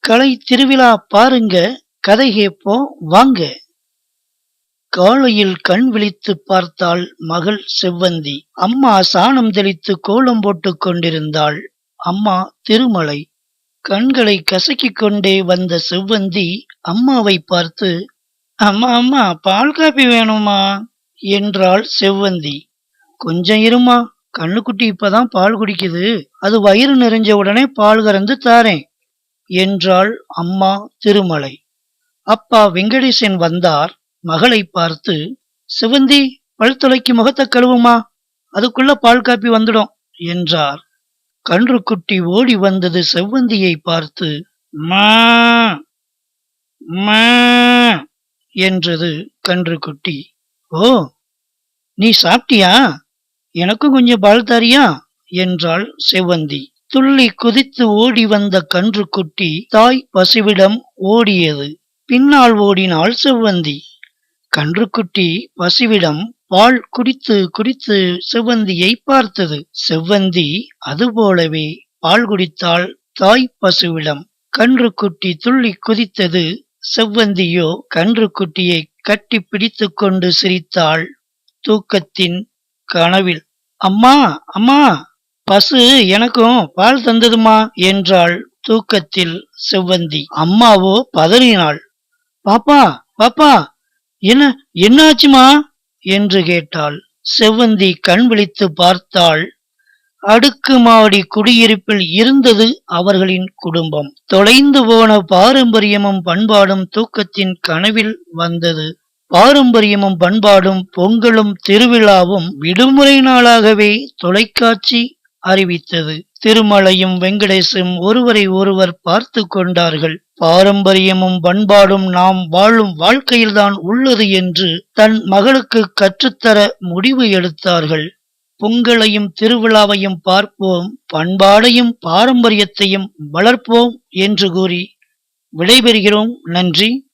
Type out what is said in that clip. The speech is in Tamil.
கலை திருவிழா பாருங்க கதை கேட்போம் வாங்க. காலையில் கண் விழித்து பார்த்தாள் மகள் செவ்வந்தி. அம்மா சாணம் தெளித்து கோலம் போட்டுக் கொண்டிருந்தாள். அம்மா திருமலை. கண்களை கசக்கிக் கொண்டே வந்த செவ்வந்தி அம்மாவை பார்த்து அம்மா அம்மா பால் காப்பி வேணுமா? என்றாள் செவ்வந்தி. கொஞ்சம் இருமா கண்ணுக்குட்டி இப்பதான் பால் குடிக்குது. அது வயிறு நிறைஞ்ச உடனே பால் கறந்து தாரேன். என்றாள் அம்மா திருமலை. அப்பா வெங்கடேசன் வந்தார் மகளை பார்த்து சிவந்தி பல் துளைக்கு முகத்தை கழுவுமா? அதுக்குள்ள பால் காப்பி வந்துடும் என்றார். கன்றுக்குட்டி ஓடி வந்தது செவ்வந்தியை பார்த்து மா மா என்றது கன்றுக்குட்டி. ஓ நீ சாப்பிட்டியா? எனக்கும் கொஞ்சம் பால் தாரியா? என்றாள் செவ்வந்தி. துள்ளி குதித்து ஓடி வந்த கன்றுக்குட்டி தாய் பசுவிடம் ஓடியது. பின்னால் ஓடினாள் செவ்வந்தி. கன்றுக்குட்டி பசுவிடம் பால் குடித்து குடித்து செவ்வந்தியை பார்த்தது. செவ்வந்தி அதுபோலவே பால் குடித்தாள் தாய் பசுவிடம். கன்றுக்குட்டி துள்ளி குதித்தது. செவ்வந்தியோ கன்றுக்குட்டியை கட்டி பிடித்து கொண்டு சிரித்தாள் தூக்கத்தின் கனவில். அம்மா அம்மா! பசு எனக்கும் பால் தந்ததுமா? என்றாள் தூக்கத்தில் செவ்வந்தி. அம்மாவோ பதறினாள். பாப்பா பாப்பா என்ன என்னாச்சுமா? என்று கேட்டாள். செவ்வந்தி கண் விழித்து பார்த்தாள். அடுக்குமாடி குடியிருப்பில் இருந்தது அவர்களின் குடும்பம். தொலைந்து போன பாரம்பரியமும் பண்பாடும் தூக்கத்தின் கனவில் வந்தது. பாரம்பரியமும் பண்பாடும் பொங்கலும் திருவிழாவும் விடுமுறை நாளாகவே தொலைக்காட்சி அறிவித்தது. திருமலையும் வெங்கடேசும் ஒருவரை ஒருவர் பார்த்து கொண்டார்கள். பாரம்பரியமும் பண்பாடும் நாம் வாழும் வாழ்க்கையில்தான் உள்ளது என்று தன் மகளுக்கு கற்றுத்தர முடிவு எடுத்தார்கள். பொங்கலையும் திருவிழாவையும் பார்ப்போம் பண்பாடையும் பாரம்பரியத்தையும் வளர்ப்போம் என்று கூறி விடைபெறுகிறோம். நன்றி.